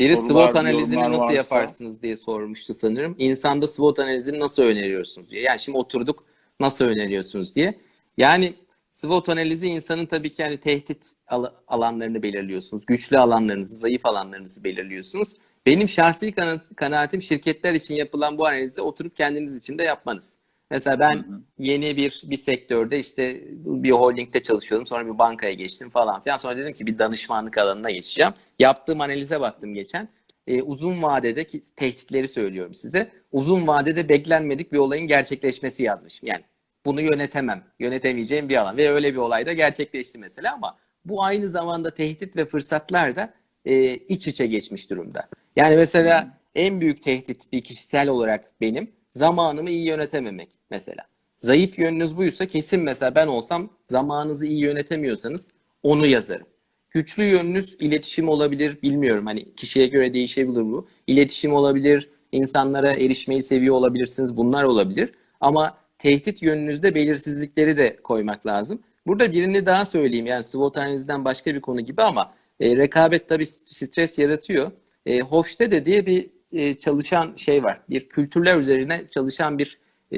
Biri sorular, SWOT analizini nasıl varsa. yaparsınız diye sormuştu sanırım. İnsanda SWOT analizini nasıl öneriyorsunuz diye. Yani şimdi oturduk nasıl öneriyorsunuz diye. Yani SWOT analizi insanın tabii ki yani tehdit al- alanlarını belirliyorsunuz. Güçlü alanlarınızı, zayıf alanlarınızı belirliyorsunuz. Benim şahsi kana- kanaatim şirketler için yapılan bu analizi oturup kendiniz için de yapmanız. Mesela ben Hı hı. yeni bir bir sektörde işte bir holdingde çalışıyordum. Sonra bir bankaya geçtim falan filan. Sonra dedim ki bir danışmanlık alanına geçeceğim. Yaptığım analize baktım geçen. Ee, uzun vadede ki tehditleri söylüyorum size. Uzun vadede beklenmedik bir olayın gerçekleşmesi yazmışım. Yani bunu yönetemem, yönetemeyeceğim bir alan ve öyle bir olay da gerçekleşti mesela ama bu aynı zamanda tehdit ve fırsatlar da e, iç içe geçmiş durumda. Yani mesela en büyük tehdit bir kişisel olarak benim zamanımı iyi yönetememek mesela. Zayıf yönünüz buysa kesin mesela ben olsam zamanınızı iyi yönetemiyorsanız onu yazarım. Güçlü yönünüz iletişim olabilir, bilmiyorum hani kişiye göre değişebilir bu. İletişim olabilir, insanlara erişmeyi seviyor olabilirsiniz, bunlar olabilir. Ama tehdit yönünüzde belirsizlikleri de koymak lazım. Burada birini daha söyleyeyim yani SWOT analizden başka bir konu gibi ama e, rekabet tabii stres yaratıyor. E, Hofstede diye bir e, çalışan şey var. Bir kültürler üzerine çalışan bir e,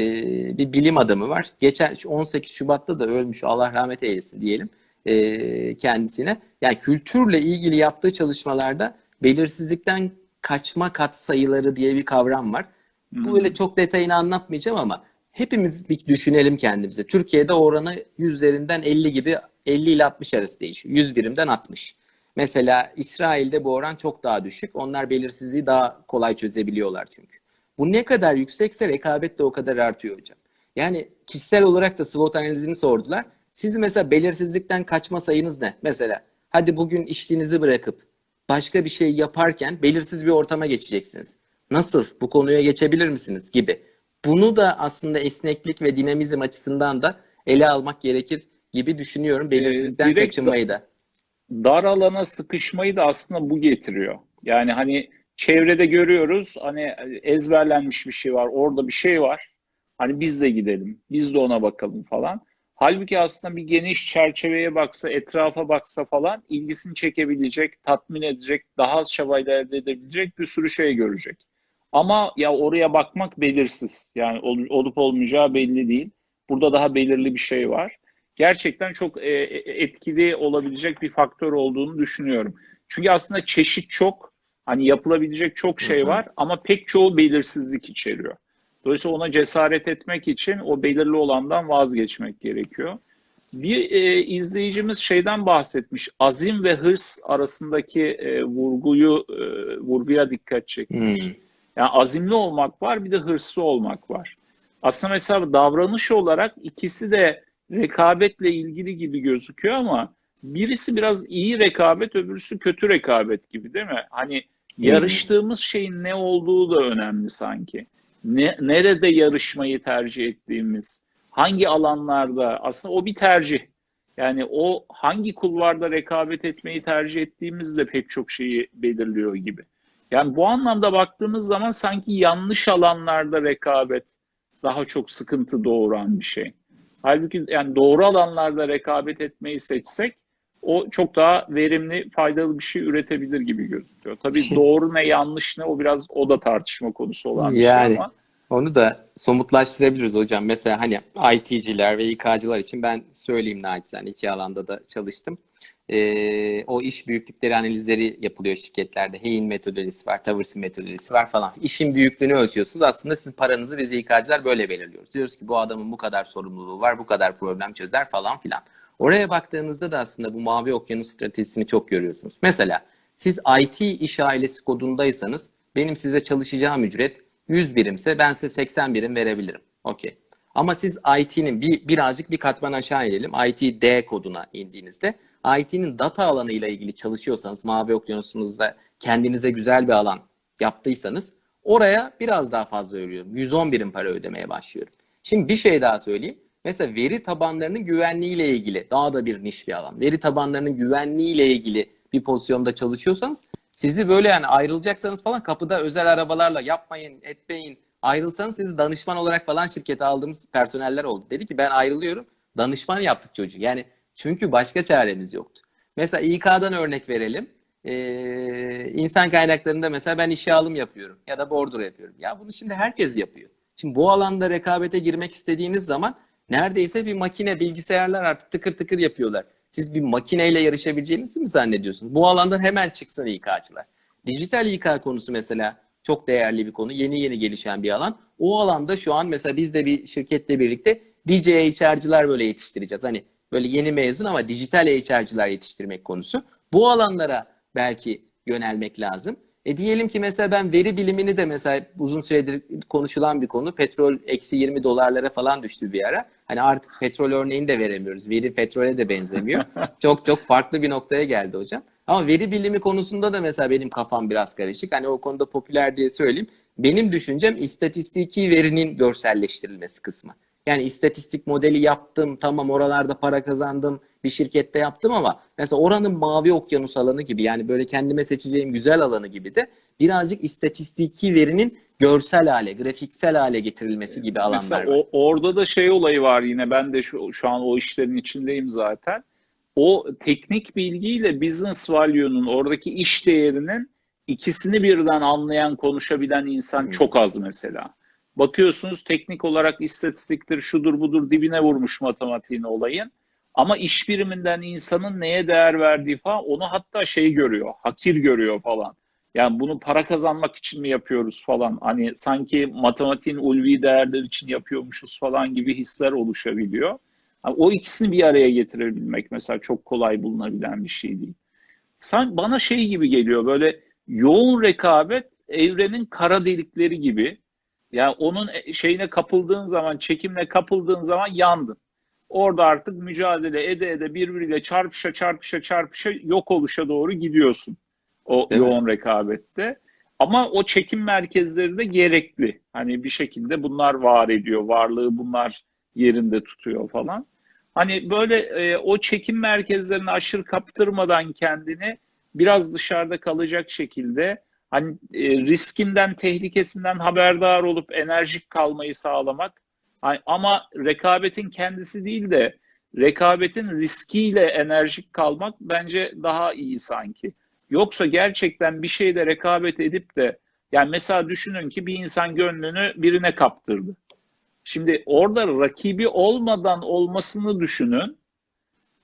bir bilim adamı var. Geçen 18 Şubat'ta da ölmüş Allah rahmet eylesin diyelim e, kendisine. Yani kültürle ilgili yaptığı çalışmalarda belirsizlikten kaçma katsayıları diye bir kavram var. Bu öyle çok detayını anlatmayacağım ama hepimiz bir düşünelim kendimize. Türkiye'de oranı yüzlerinden 50 gibi 50 ile 60 arası değişiyor. 100 birimden 60. Mesela İsrail'de bu oran çok daha düşük. Onlar belirsizliği daha kolay çözebiliyorlar çünkü. Bu ne kadar yüksekse rekabet de o kadar artıyor hocam. Yani kişisel olarak da SWOT analizini sordular. Siz mesela belirsizlikten kaçma sayınız ne? Mesela hadi bugün işinizi bırakıp başka bir şey yaparken belirsiz bir ortama geçeceksiniz. Nasıl? Bu konuya geçebilir misiniz? Gibi. Bunu da aslında esneklik ve dinamizm açısından da ele almak gerekir gibi düşünüyorum. Belirsizlikten direkt kaçınmayı da. dar alana sıkışmayı da aslında bu getiriyor. Yani hani çevrede görüyoruz hani ezberlenmiş bir şey var, orada bir şey var. Hani biz de gidelim, biz de ona bakalım falan. Halbuki aslında bir geniş çerçeveye baksa, etrafa baksa falan ilgisini çekebilecek, tatmin edecek, daha az çabayla elde edebilecek bir sürü şey görecek. Ama ya oraya bakmak belirsiz. Yani ol- olup olmayacağı belli değil. Burada daha belirli bir şey var. Gerçekten çok e, e, etkili olabilecek bir faktör olduğunu düşünüyorum. Çünkü aslında çeşit çok, hani yapılabilecek çok şey var ama pek çoğu belirsizlik içeriyor. Dolayısıyla ona cesaret etmek için o belirli olandan vazgeçmek gerekiyor. Bir e, izleyicimiz şeyden bahsetmiş. Azim ve hırs arasındaki e, vurguyu e, vurguya dikkat çekmiş. Hmm. Yani azimli olmak var, bir de hırslı olmak var. Aslında mesela davranış olarak ikisi de rekabetle ilgili gibi gözüküyor ama birisi biraz iyi rekabet, öbürüsü kötü rekabet gibi değil mi? Hani yarıştığımız şeyin ne olduğu da önemli sanki. Ne, nerede yarışmayı tercih ettiğimiz, hangi alanlarda aslında o bir tercih. Yani o hangi kulvarda rekabet etmeyi tercih ettiğimiz de pek çok şeyi belirliyor gibi. Yani bu anlamda baktığımız zaman sanki yanlış alanlarda rekabet daha çok sıkıntı doğuran bir şey. Halbuki yani doğru alanlarda rekabet etmeyi seçsek o çok daha verimli, faydalı bir şey üretebilir gibi gözüküyor. Tabii Şey- doğru ne yanlış ne o biraz o da tartışma konusu olan bir şey Yani ama onu da somutlaştırabiliriz hocam. Mesela hani IT'ciler ve İK'cılar için ben söyleyeyim naçizane iki alanda da çalıştım. Ee, o iş büyüklükleri analizleri yapılıyor şirketlerde. Hay'in metodolojisi var, Tavırs'ın metodolojisi var falan. İşin büyüklüğünü ölçüyorsunuz. Aslında sizin paranızı biz İK'cılar böyle belirliyoruz. Diyoruz ki bu adamın bu kadar sorumluluğu var, bu kadar problem çözer falan filan. Oraya baktığınızda da aslında bu mavi okyanus stratejisini çok görüyorsunuz. Mesela siz IT iş ailesi kodundaysanız benim size çalışacağım ücret 100 birimse ben size 80 birim verebilirim. Okey. Ama siz IT'nin bir, birazcık bir katman aşağı inelim. IT D koduna indiğinizde IT'nin data alanıyla ilgili çalışıyorsanız mavi okyanusunuzda kendinize güzel bir alan yaptıysanız oraya biraz daha fazla veriyorum. 110 birim para ödemeye başlıyorum. Şimdi bir şey daha söyleyeyim. Mesela veri tabanlarının güvenliğiyle ilgili daha da bir niş bir alan. Veri tabanlarının güvenliğiyle ilgili bir pozisyonda çalışıyorsanız sizi böyle yani ayrılacaksanız falan kapıda özel arabalarla yapmayın, etmeyin. Ayrılsanız sizi danışman olarak falan şirkete aldığımız personeller oldu. Dedi ki ben ayrılıyorum. Danışman yaptık çocuğu. Yani çünkü başka çaremiz yoktu. Mesela İK'dan örnek verelim. Ee, insan kaynaklarında mesela ben işe alım yapıyorum ya da bordro yapıyorum. Ya bunu şimdi herkes yapıyor. Şimdi bu alanda rekabete girmek istediğiniz zaman neredeyse bir makine, bilgisayarlar artık tıkır tıkır yapıyorlar. Siz bir makineyle yarışabileceğinizi mi zannediyorsunuz? Bu alandan hemen çıksın İK'çılar. Dijital İK konusu mesela çok değerli bir konu. Yeni yeni gelişen bir alan. O alanda şu an mesela biz de bir şirketle birlikte DJ HR'cılar böyle yetiştireceğiz. Hani böyle yeni mezun ama dijital HR'cılar yetiştirmek konusu. Bu alanlara belki yönelmek lazım. E diyelim ki mesela ben veri bilimini de mesela uzun süredir konuşulan bir konu. Petrol eksi 20 dolarlara falan düştü bir ara. Hani artık petrol örneğini de veremiyoruz. Veri petrole de benzemiyor. çok çok farklı bir noktaya geldi hocam. Ama veri bilimi konusunda da mesela benim kafam biraz karışık. Hani o konuda popüler diye söyleyeyim. Benim düşüncem istatistiki verinin görselleştirilmesi kısmı. Yani istatistik modeli yaptım, tamam oralarda para kazandım, bir şirkette yaptım ama mesela oranın mavi okyanus alanı gibi yani böyle kendime seçeceğim güzel alanı gibi de birazcık istatistiki verinin görsel hale, grafiksel hale getirilmesi gibi alanlar Mesela var. o, orada da şey olayı var yine ben de şu, şu an o işlerin içindeyim zaten. O teknik bilgiyle business value'nun oradaki iş değerinin ikisini birden anlayan, konuşabilen insan Hmm. çok az mesela. Bakıyorsunuz teknik olarak istatistiktir, şudur budur dibine vurmuş matematiğin olayın. Ama iş biriminden insanın neye değer verdiği falan onu hatta şey görüyor, hakir görüyor falan. Yani bunu para kazanmak için mi yapıyoruz falan. Hani sanki matematiğin ulvi değerler için yapıyormuşuz falan gibi hisler oluşabiliyor. Yani o ikisini bir araya getirebilmek mesela çok kolay bulunabilen bir şey değil. Sen, bana şey gibi geliyor böyle yoğun rekabet evrenin kara delikleri gibi. Yani onun şeyine kapıldığın zaman, çekimle kapıldığın zaman yandın. Orada artık mücadele ede ede birbiriyle çarpışa çarpışa çarpışa yok oluşa doğru gidiyorsun. O Değil mi? yoğun rekabette. Ama o çekim merkezleri de gerekli. Hani bir şekilde bunlar var ediyor. Varlığı bunlar yerinde tutuyor falan. Hani böyle e, o çekim merkezlerini aşırı kaptırmadan kendini biraz dışarıda kalacak şekilde hani e, riskinden, tehlikesinden haberdar olup enerjik kalmayı sağlamak. Hani, ama rekabetin kendisi değil de rekabetin riskiyle enerjik kalmak bence daha iyi sanki. Yoksa gerçekten bir şeyde rekabet edip de yani mesela düşünün ki bir insan gönlünü birine kaptırdı. Şimdi orada rakibi olmadan olmasını düşünün.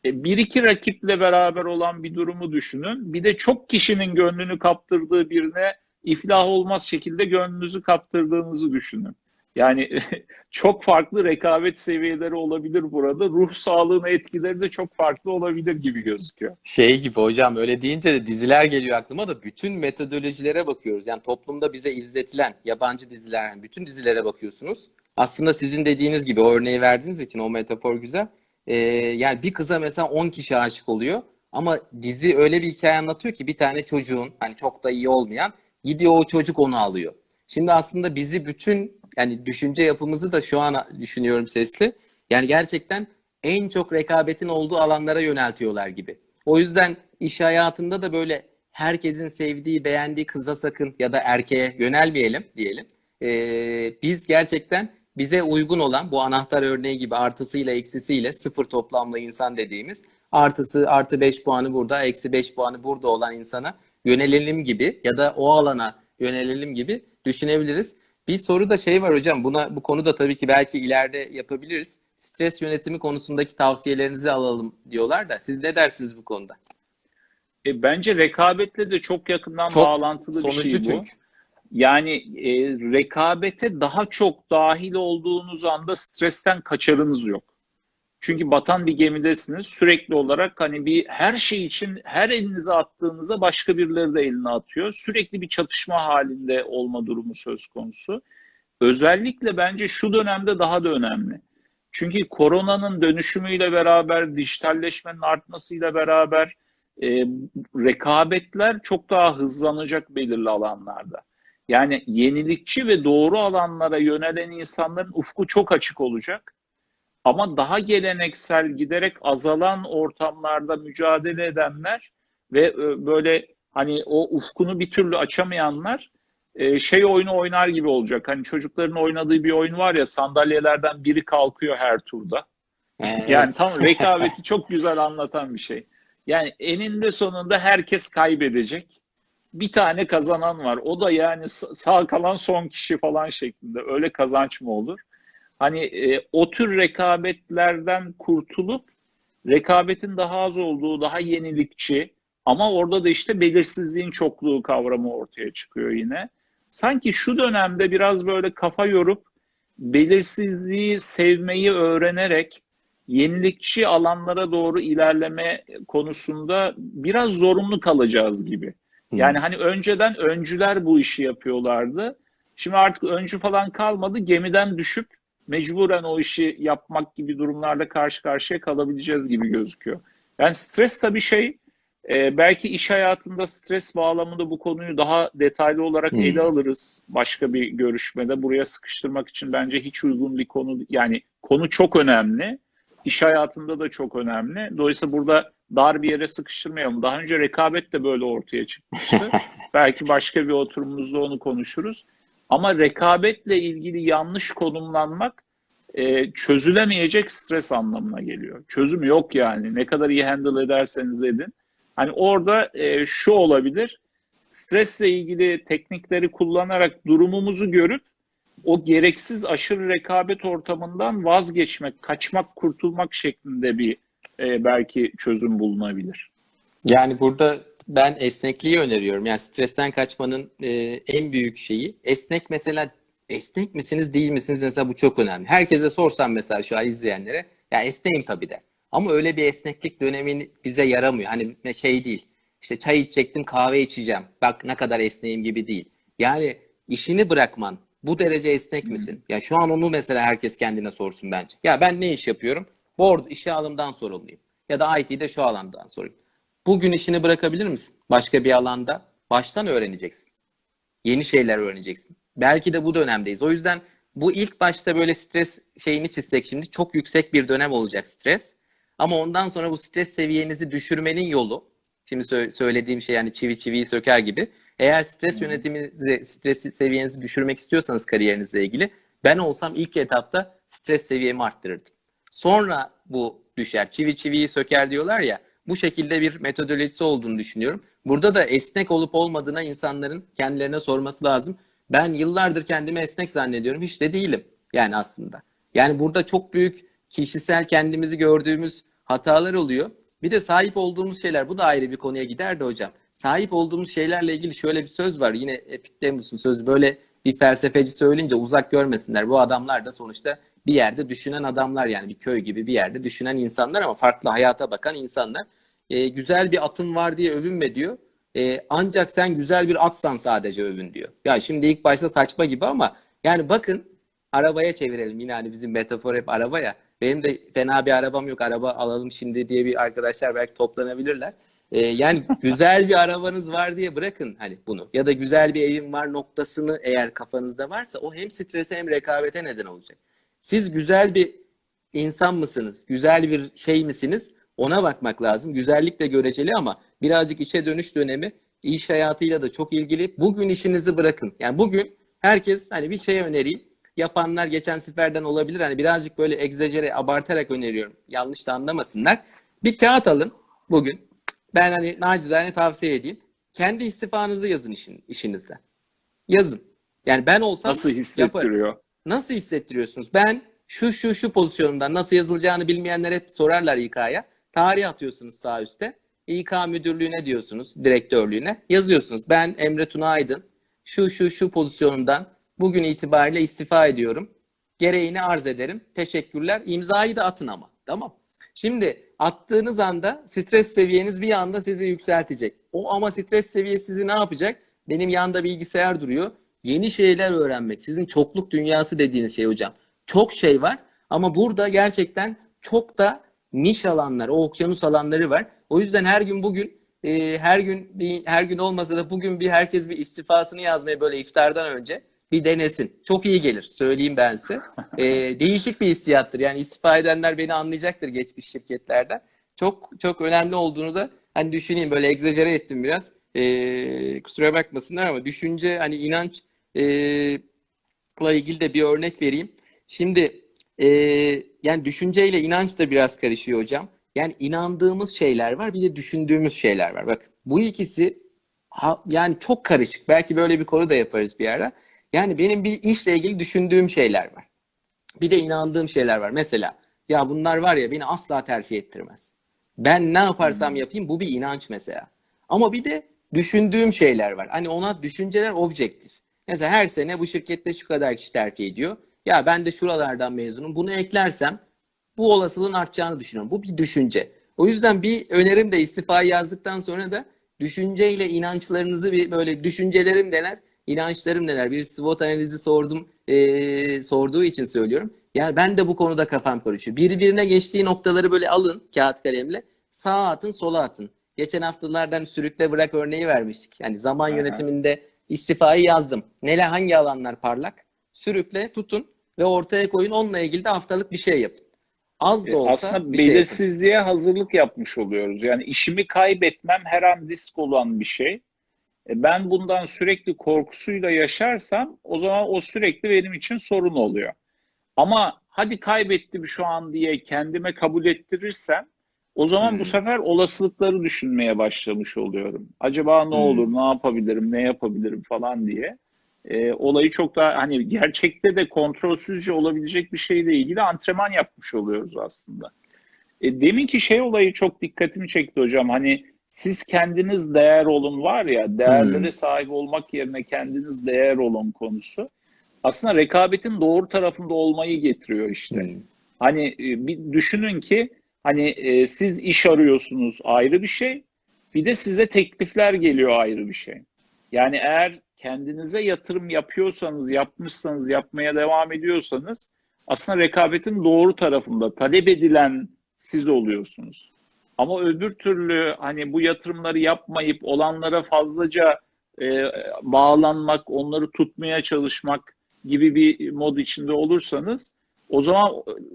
E, Bir iki rakiple beraber olan bir durumu düşünün. Bir de çok kişinin gönlünü kaptırdığı birine iflah olmaz şekilde gönlünüzü kaptırdığınızı düşünün. Yani çok farklı rekabet seviyeleri olabilir burada. Ruh sağlığına etkileri de çok farklı olabilir gibi gözüküyor. Şey gibi hocam öyle deyince de diziler geliyor aklıma da bütün metodolojilere bakıyoruz. Yani toplumda bize izletilen yabancı diziler, yani bütün dizilere bakıyorsunuz. Aslında sizin dediğiniz gibi o örneği verdiğiniz için o metafor güzel. Ee, yani bir kıza mesela 10 kişi aşık oluyor ama dizi öyle bir hikaye anlatıyor ki bir tane çocuğun hani çok da iyi olmayan gidiyor o çocuk onu alıyor. Şimdi aslında bizi bütün yani düşünce yapımızı da şu an düşünüyorum sesli. Yani gerçekten en çok rekabetin olduğu alanlara yöneltiyorlar gibi. O yüzden iş hayatında da böyle herkesin sevdiği, beğendiği kıza sakın ya da erkeğe yönelmeyelim diyelim. Ee, biz gerçekten bize uygun olan bu anahtar örneği gibi artısıyla eksisiyle sıfır toplamlı insan dediğimiz artısı artı 5 puanı burada, eksi 5 puanı burada olan insana yönelelim gibi ya da o alana yönelelim gibi düşünebiliriz. Bir soru da şey var hocam. Buna bu konuda tabii ki belki ileride yapabiliriz. Stres yönetimi konusundaki tavsiyelerinizi alalım diyorlar da siz ne dersiniz bu konuda? E, bence rekabetle de çok yakından Çok bağlantılı bir şey bu. çünkü. Yani e, rekabete daha çok dahil olduğunuz anda stresten kaçarınız yok. Çünkü batan bir gemidesiniz. Sürekli olarak hani bir her şey için her elinize attığınıza başka birileri de eline atıyor. Sürekli bir çatışma halinde olma durumu söz konusu. Özellikle bence şu dönemde daha da önemli. Çünkü koronanın dönüşümüyle beraber, dijitalleşmenin artmasıyla beraber e, rekabetler çok daha hızlanacak belirli alanlarda. Yani yenilikçi ve doğru alanlara yönelen insanların ufku çok açık olacak. Ama daha geleneksel giderek azalan ortamlarda mücadele edenler ve e, böyle hani o ufkunu bir türlü açamayanlar e, şey oyunu oynar gibi olacak. Hani çocukların oynadığı bir oyun var ya sandalyelerden biri kalkıyor her turda. Ee, Yani evet. tam rekabeti çok güzel anlatan bir şey. Yani eninde sonunda herkes kaybedecek. Bir tane kazanan var. O da yani sağ kalan son kişi falan şeklinde. Öyle kazanç mı olur? Hani e, o tür rekabetlerden kurtulup rekabetin daha az olduğu, daha yenilikçi ama orada da işte belirsizliğin çokluğu kavramı ortaya çıkıyor yine. Sanki şu dönemde biraz böyle kafa yorup belirsizliği sevmeyi öğrenerek yenilikçi alanlara doğru ilerleme konusunda biraz zorunlu kalacağız gibi. Yani hani önceden öncüler bu işi yapıyorlardı. Şimdi artık öncü falan kalmadı. Gemiden düşüp mecburen o işi yapmak gibi durumlarla karşı karşıya kalabileceğiz gibi gözüküyor. Yani stres tabii şey e, belki iş hayatında stres bağlamında bu konuyu daha detaylı olarak Hmm. ele alırız başka bir görüşmede. Buraya sıkıştırmak için bence hiç uygun bir konu yani konu çok önemli. İş hayatında da çok önemli. Dolayısıyla burada dar bir yere sıkıştırmayalım. Daha önce rekabet de böyle ortaya çıkmıştı. belki başka bir oturumumuzda onu konuşuruz. Ama rekabetle ilgili yanlış konumlanmak e, çözülemeyecek stres anlamına geliyor. Çözüm yok yani. Ne kadar iyi handle ederseniz edin. Hani orada e, şu olabilir. Stresle ilgili teknikleri kullanarak durumumuzu görüp o gereksiz aşırı rekabet ortamından vazgeçmek, kaçmak, kurtulmak şeklinde bir e, belki çözüm bulunabilir. Yani burada ben esnekliği öneriyorum. Yani stresten kaçmanın e, en büyük şeyi. Esnek mesela esnek misiniz değil misiniz mesela bu çok önemli. Herkese sorsam mesela şu an izleyenlere ya esneyim tabii de. Ama öyle bir esneklik dönemi bize yaramıyor. Hani şey değil. İşte çay içecektim kahve içeceğim. Bak ne kadar esneyim gibi değil. Yani işini bırakman bu derece esnek misin? Ya şu an onu mesela herkes kendine sorsun bence. Ya ben ne iş yapıyorum? Board işe alımdan sorumluyum. Ya da IT'de şu alandan sorayım. Bugün işini bırakabilir misin? Başka bir alanda. Baştan öğreneceksin. Yeni şeyler öğreneceksin. Belki de bu dönemdeyiz. O yüzden bu ilk başta böyle stres şeyini çizsek şimdi çok yüksek bir dönem olacak stres. Ama ondan sonra bu stres seviyenizi düşürmenin yolu, şimdi sö- söylediğim şey yani çivi çiviyi söker gibi. Eğer stres yönetiminizi, stres seviyenizi düşürmek istiyorsanız kariyerinizle ilgili, ben olsam ilk etapta stres seviyemi arttırırdım. Sonra bu düşer. Çivi çiviyi söker diyorlar ya. Bu şekilde bir metodolojisi olduğunu düşünüyorum. Burada da esnek olup olmadığına insanların kendilerine sorması lazım. Ben yıllardır kendimi esnek zannediyorum. Hiç de değilim yani aslında. Yani burada çok büyük kişisel kendimizi gördüğümüz hatalar oluyor. Bir de sahip olduğumuz şeyler, bu da ayrı bir konuya giderdi hocam. Sahip olduğumuz şeylerle ilgili şöyle bir söz var. Yine Epiktemus'un sözü böyle bir felsefeci söyleyince uzak görmesinler. Bu adamlar da sonuçta bir yerde düşünen adamlar yani bir köy gibi bir yerde düşünen insanlar ama farklı hayata bakan insanlar. Ee, güzel bir atın var diye övünme diyor. Ee, ancak sen güzel bir atsan sadece övün diyor. Ya şimdi ilk başta saçma gibi ama yani bakın arabaya çevirelim yine hani bizim metafor hep araba ya. Benim de fena bir arabam yok araba alalım şimdi diye bir arkadaşlar belki toplanabilirler. Ee, yani güzel bir arabanız var diye bırakın hani bunu. Ya da güzel bir evim var noktasını eğer kafanızda varsa o hem strese hem rekabete neden olacak. Siz güzel bir insan mısınız? Güzel bir şey misiniz? Ona bakmak lazım. Güzellik de göreceli ama birazcık içe dönüş dönemi iş hayatıyla da çok ilgili. Bugün işinizi bırakın. Yani bugün herkes hani bir şey önereyim. Yapanlar geçen seferden olabilir. Hani birazcık böyle egzajere abartarak öneriyorum. Yanlış da anlamasınlar. Bir kağıt alın bugün. Ben hani nacizane tavsiye edeyim. Kendi istifanızı yazın işin, işinizde. Yazın. Yani ben olsam Nasıl yaparım. hissettiriyor? Nasıl hissettiriyorsunuz? Ben şu şu şu pozisyonumdan nasıl yazılacağını bilmeyenler hep sorarlar İK'ya. Tarih atıyorsunuz sağ üstte. İK müdürlüğüne diyorsunuz, direktörlüğüne. Yazıyorsunuz. Ben Emre Tuna Aydın şu şu şu pozisyonumdan bugün itibariyle istifa ediyorum. Gereğini arz ederim. Teşekkürler. İmzayı da atın ama. Tamam. Şimdi attığınız anda stres seviyeniz bir anda sizi yükseltecek. O ama stres seviyesi sizi ne yapacak? Benim yanında bilgisayar duruyor. Yeni şeyler öğrenmek. Sizin çokluk dünyası dediğiniz şey hocam. Çok şey var ama burada gerçekten çok da niş alanlar, o okyanus alanları var. O yüzden her gün bugün e, her gün bir, her gün olmasa da bugün bir herkes bir istifasını yazmaya böyle iftardan önce bir denesin. Çok iyi gelir. Söyleyeyim ben size. E, değişik bir hissiyattır. Yani istifa edenler beni anlayacaktır geçmiş şirketlerden. Çok çok önemli olduğunu da hani düşüneyim. Böyle egzajere ettim biraz. E, kusura bakmasınlar ama düşünce hani inanç e, la ilgili de bir örnek vereyim. Şimdi e, yani düşünceyle inanç da biraz karışıyor hocam. Yani inandığımız şeyler var, bir de düşündüğümüz şeyler var. Bak bu ikisi ha- yani çok karışık. Belki böyle bir konu da yaparız bir ara. Yani benim bir işle ilgili düşündüğüm şeyler var. Bir de inandığım şeyler var. Mesela ya bunlar var ya beni asla terfi ettirmez. Ben ne yaparsam yapayım bu bir inanç mesela. Ama bir de düşündüğüm şeyler var. Hani ona düşünceler objektif. Mesela her sene bu şirkette şu kadar kişi terfi ediyor. Ya ben de şuralardan mezunum. Bunu eklersem bu olasılığın artacağını düşünüyorum. Bu bir düşünce. O yüzden bir önerim de istifayı yazdıktan sonra da düşünceyle inançlarınızı bir böyle düşüncelerim neler, inançlarım neler. Bir SWOT analizi sordum, eee, sorduğu için söylüyorum. Yani ben de bu konuda kafam karışıyor. Birbirine geçtiği noktaları böyle alın kağıt kalemle. Sağa atın, sola atın. Geçen haftalardan sürükle bırak örneği vermiştik. Yani zaman Aha. yönetiminde istifayı yazdım. Neler hangi alanlar parlak? Sürükle, tutun ve ortaya koyun. Onunla ilgili de haftalık bir şey yapın. Az da olsa Aslında bir şey belirsizliğe hazırlık yapmış oluyoruz. Yani işimi kaybetmem her an risk olan bir şey. E, Ben bundan sürekli korkusuyla yaşarsam o zaman o sürekli benim için sorun oluyor. Ama hadi kaybettim şu an diye kendime kabul ettirirsem o zaman Hmm. bu sefer olasılıkları düşünmeye başlamış oluyorum. Acaba ne Hmm. olur, ne yapabilirim, ne yapabilirim falan diye. E, olayı çok daha hani gerçekte de kontrolsüzce olabilecek bir şeyle ilgili antrenman yapmış oluyoruz aslında. E, deminki şey olayı çok dikkatimi çekti hocam. Hani siz kendiniz değer olun var ya, değerlere Hmm. sahip olmak yerine kendiniz değer olun konusu. Aslında rekabetin doğru tarafında olmayı getiriyor işte. Hmm. Hani e, bir düşünün ki hani e, siz iş arıyorsunuz ayrı bir şey. Bir de size teklifler geliyor ayrı bir şey. Yani eğer kendinize yatırım yapıyorsanız, yapmışsanız, yapmaya devam ediyorsanız aslında rekabetin doğru tarafında talep edilen siz oluyorsunuz. Ama öbür türlü hani bu yatırımları yapmayıp olanlara fazlaca e, bağlanmak, onları tutmaya çalışmak gibi bir mod içinde olursanız o zaman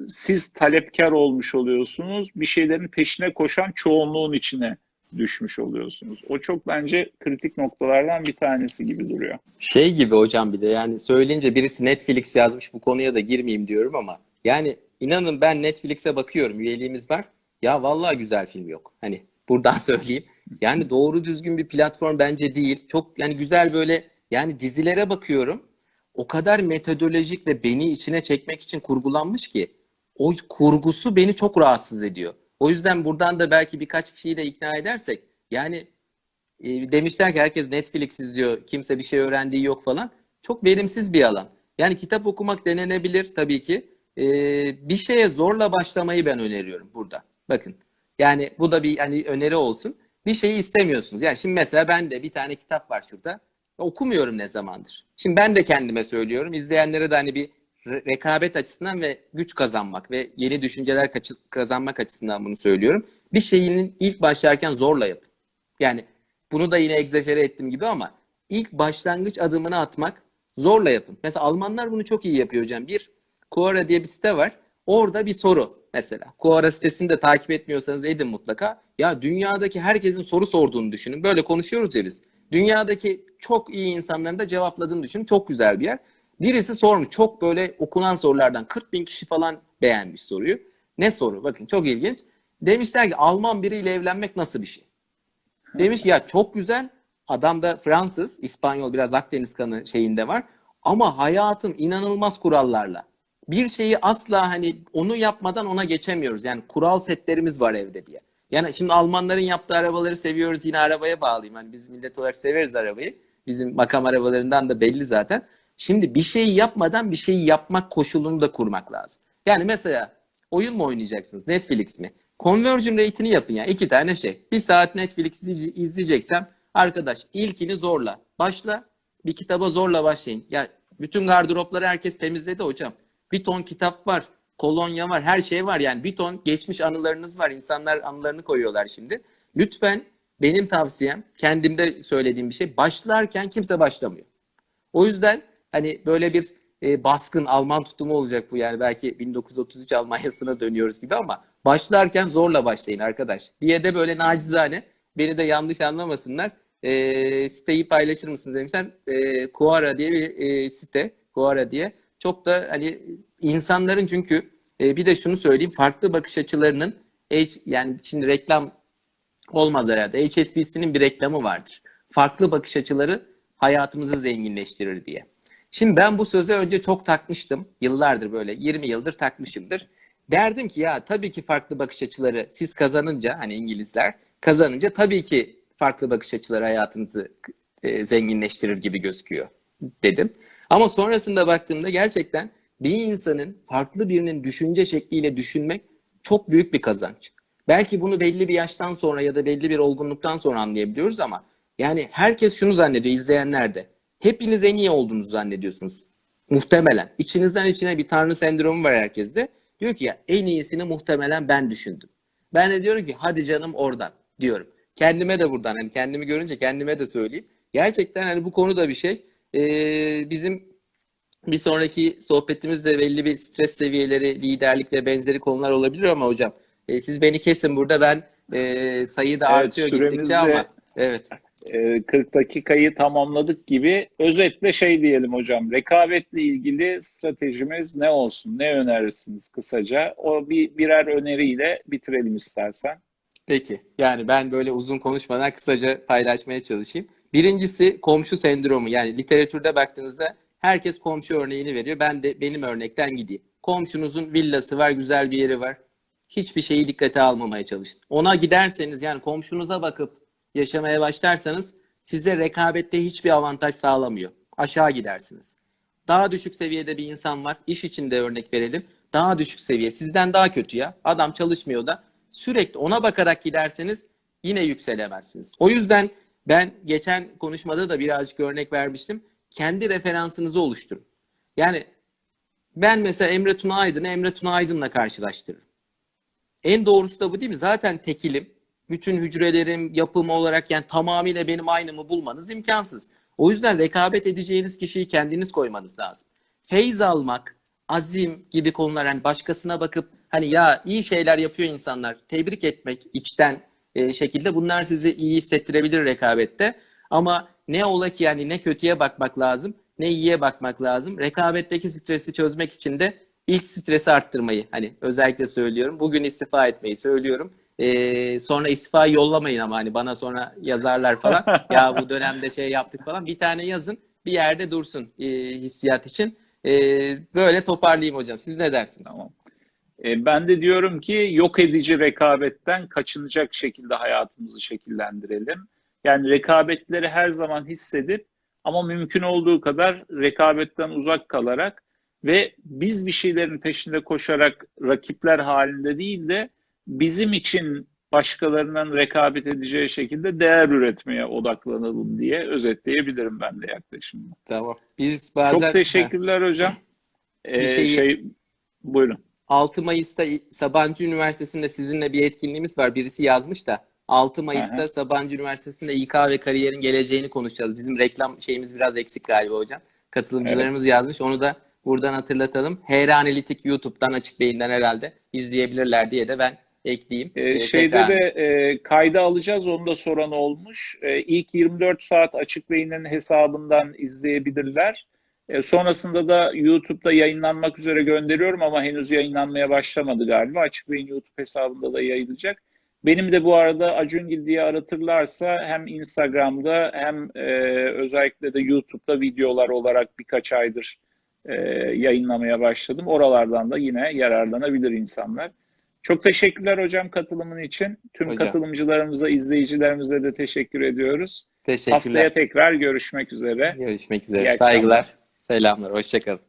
siz talepkar olmuş oluyorsunuz. Bir şeylerin peşine koşan çoğunluğun içine düşmüş oluyorsunuz. O çok bence kritik noktalardan bir tanesi gibi duruyor. Şey gibi hocam bir de yani söyleyince birisi Netflix yazmış bu konuya da girmeyeyim diyorum ama yani inanın ben Netflix'e bakıyorum üyeliğimiz var. Ya vallahi güzel film yok. Hani buradan söyleyeyim. Yani doğru düzgün bir platform bence değil. Çok yani güzel böyle yani dizilere bakıyorum. O kadar metodolojik ve beni içine çekmek için kurgulanmış ki o kurgusu beni çok rahatsız ediyor. O yüzden buradan da belki birkaç kişiyi de ikna edersek yani e, demişler ki herkes Netflix izliyor, kimse bir şey öğrendiği yok falan. Çok verimsiz bir alan. Yani kitap okumak denenebilir tabii ki. E, bir şeye zorla başlamayı ben öneriyorum burada. Bakın. Yani bu da bir hani öneri olsun. Bir şeyi istemiyorsunuz. Yani şimdi mesela ben de bir tane kitap var şurada. Okumuyorum ne zamandır. Şimdi ben de kendime söylüyorum. İzleyenlere de hani bir rekabet açısından ve güç kazanmak ve yeni düşünceler kazanmak açısından bunu söylüyorum. Bir şeyin ilk başlarken zorla yapın. Yani bunu da yine egzajere ettim gibi ama ilk başlangıç adımını atmak zorla yapın. Mesela Almanlar bunu çok iyi yapıyor hocam. Bir Quora diye bir site var. Orada bir soru mesela. Quora sitesini de takip etmiyorsanız edin mutlaka. Ya dünyadaki herkesin soru sorduğunu düşünün. Böyle konuşuyoruz ya biz. Dünyadaki çok iyi insanların da cevapladığını düşünün. Çok güzel bir yer. Birisi sormuş. Çok böyle okunan sorulardan 40 bin kişi falan beğenmiş soruyu. Ne soru? Bakın çok ilginç. Demişler ki Alman biriyle evlenmek nasıl bir şey? Demiş ya çok güzel. Adam da Fransız, İspanyol biraz Akdeniz kanı şeyinde var. Ama hayatım inanılmaz kurallarla. Bir şeyi asla hani onu yapmadan ona geçemiyoruz. Yani kural setlerimiz var evde diye. Yani şimdi Almanların yaptığı arabaları seviyoruz. Yine arabaya bağlayayım. Hani biz millet olarak severiz arabayı. Bizim makam arabalarından da belli zaten. Şimdi bir şeyi yapmadan bir şeyi yapmak koşulunu da kurmak lazım. Yani mesela oyun mu oynayacaksınız? Netflix mi? Conversion rate'ini yapın ya. iki tane şey. Bir saat Netflix izleye- izleyeceksem arkadaş ilkini zorla. Başla. Bir kitaba zorla başlayın. Ya bütün gardıropları herkes temizledi hocam. Bir ton kitap var. Kolonya var. Her şey var. Yani bir ton geçmiş anılarınız var. İnsanlar anılarını koyuyorlar şimdi. Lütfen benim tavsiyem kendimde söylediğim bir şey. Başlarken kimse başlamıyor. O yüzden hani böyle bir e, baskın Alman tutumu olacak bu yani belki 1933 Almanya'sına dönüyoruz gibi ama başlarken zorla başlayın arkadaş diye de böyle nacizane beni de yanlış anlamasınlar. E, siteyi paylaşır mısınız demişler. E, Quora diye bir e, site. Quora diye. Çok da hani insanların çünkü e, bir de şunu söyleyeyim farklı bakış açılarının yani şimdi reklam olmaz herhalde. HSBC'nin bir reklamı vardır. Farklı bakış açıları hayatımızı zenginleştirir diye. Şimdi ben bu söze önce çok takmıştım. Yıllardır böyle 20 yıldır takmışımdır. Derdim ki ya tabii ki farklı bakış açıları siz kazanınca hani İngilizler kazanınca tabii ki farklı bakış açıları hayatınızı e, zenginleştirir gibi gözüküyor dedim. Ama sonrasında baktığımda gerçekten bir insanın farklı birinin düşünce şekliyle düşünmek çok büyük bir kazanç. Belki bunu belli bir yaştan sonra ya da belli bir olgunluktan sonra anlayabiliyoruz ama yani herkes şunu zannediyor izleyenler de. Hepiniz en iyi olduğunuzu zannediyorsunuz. Muhtemelen. İçinizden içine bir tanrı sendromu var herkeste. Diyor ki ya en iyisini muhtemelen ben düşündüm. Ben de diyorum ki hadi canım oradan diyorum. Kendime de buradan hani kendimi görünce kendime de söyleyeyim. Gerçekten hani bu konu da bir şey. Ee, bizim bir sonraki sohbetimizde belli bir stres seviyeleri, liderlik ve benzeri konular olabilir ama hocam e, siz beni kesin burada ben e, sayı da Evet, artıyor gittikçe ama evet. Ee, 40 dakikayı tamamladık gibi. Özetle şey diyelim hocam. Rekabetle ilgili stratejimiz ne olsun? Ne önerirsiniz kısaca? O bir birer öneriyle bitirelim istersen. Peki. Yani ben böyle uzun konuşmadan kısaca paylaşmaya çalışayım. Birincisi komşu sendromu. Yani literatürde baktığınızda herkes komşu örneğini veriyor. Ben de benim örnekten gideyim. Komşunuzun villası var, güzel bir yeri var. Hiçbir şeyi dikkate almamaya çalışın. Ona giderseniz yani komşunuza bakıp yaşamaya başlarsanız size rekabette hiçbir avantaj sağlamıyor. Aşağı gidersiniz. Daha düşük seviyede bir insan var. İş içinde örnek verelim. Daha düşük seviye. Sizden daha kötü ya. Adam çalışmıyor da. Sürekli ona bakarak giderseniz yine yükselemezsiniz. O yüzden ben geçen konuşmada da birazcık örnek vermiştim. Kendi referansınızı oluşturun. Yani ben mesela Emre Tuna Aydın'ı Emre Tuna Aydın'la karşılaştırırım. En doğrusu da bu değil mi? Zaten tekilim. Bütün hücrelerim yapım olarak yani tamamıyla benim aynımı bulmanız imkansız. O yüzden rekabet edeceğiniz kişiyi kendiniz koymanız lazım. Feyz almak, azim gibi konular hani başkasına bakıp hani ya iyi şeyler yapıyor insanlar tebrik etmek içten e, şekilde bunlar sizi iyi hissettirebilir rekabette. Ama ne ola ki yani ne kötüye bakmak lazım ne iyiye bakmak lazım. Rekabetteki stresi çözmek için de ilk stresi arttırmayı hani özellikle söylüyorum. Bugün istifa etmeyi söylüyorum. Ee, sonra istifa yollamayın ama hani bana sonra yazarlar falan. ya bu dönemde şey yaptık falan. Bir tane yazın bir yerde dursun e, hissiyat için. E, böyle toparlayayım hocam. Siz ne dersiniz? Tamam. Ee, ben de diyorum ki yok edici rekabetten kaçınacak şekilde hayatımızı şekillendirelim. Yani rekabetleri her zaman hissedip ama mümkün olduğu kadar rekabetten uzak kalarak ve biz bir şeylerin peşinde koşarak rakipler halinde değil de bizim için başkalarının rekabet edeceği şekilde değer üretmeye odaklanalım diye özetleyebilirim ben de yaklaşımımı. Tamam. Biz bazen Çok teşekkürler hocam. Ee, şeyi- şey buyurun. 6 Mayıs'ta Sabancı Üniversitesi'nde sizinle bir etkinliğimiz var. Birisi yazmış da 6 Mayıs'ta Aha. Sabancı Üniversitesi'nde İK ve kariyerin geleceğini konuşacağız. Bizim reklam şeyimiz biraz eksik galiba hocam. Katılımcılarımız yazmış. Onu da buradan hatırlatalım. HR Analitik YouTube'dan açık beyinden herhalde izleyebilirler diye de ben ekleyeyim. Ee, Ee, şeyde tekrar- de e, kayda alacağız. Onu da soran olmuş. E, ilk 24 saat Açık Beyin'in hesabından izleyebilirler. E, sonrasında da YouTube'da yayınlanmak üzere gönderiyorum ama henüz yayınlanmaya başlamadı galiba. Açık Bey'in YouTube hesabında da yayılacak. Benim de bu arada Acungil diye aratırlarsa hem Instagram'da hem e, özellikle de YouTube'da videolar olarak birkaç aydır e, yayınlamaya başladım. Oralardan da yine yararlanabilir insanlar. Çok teşekkürler hocam katılımın için. Tüm Hocam. katılımcılarımıza, izleyicilerimize de teşekkür ediyoruz. Teşekkürler. Haftaya tekrar görüşmek üzere. Görüşmek İyi üzere. akşamlar. Saygılar, selamlar. Hoşçakalın.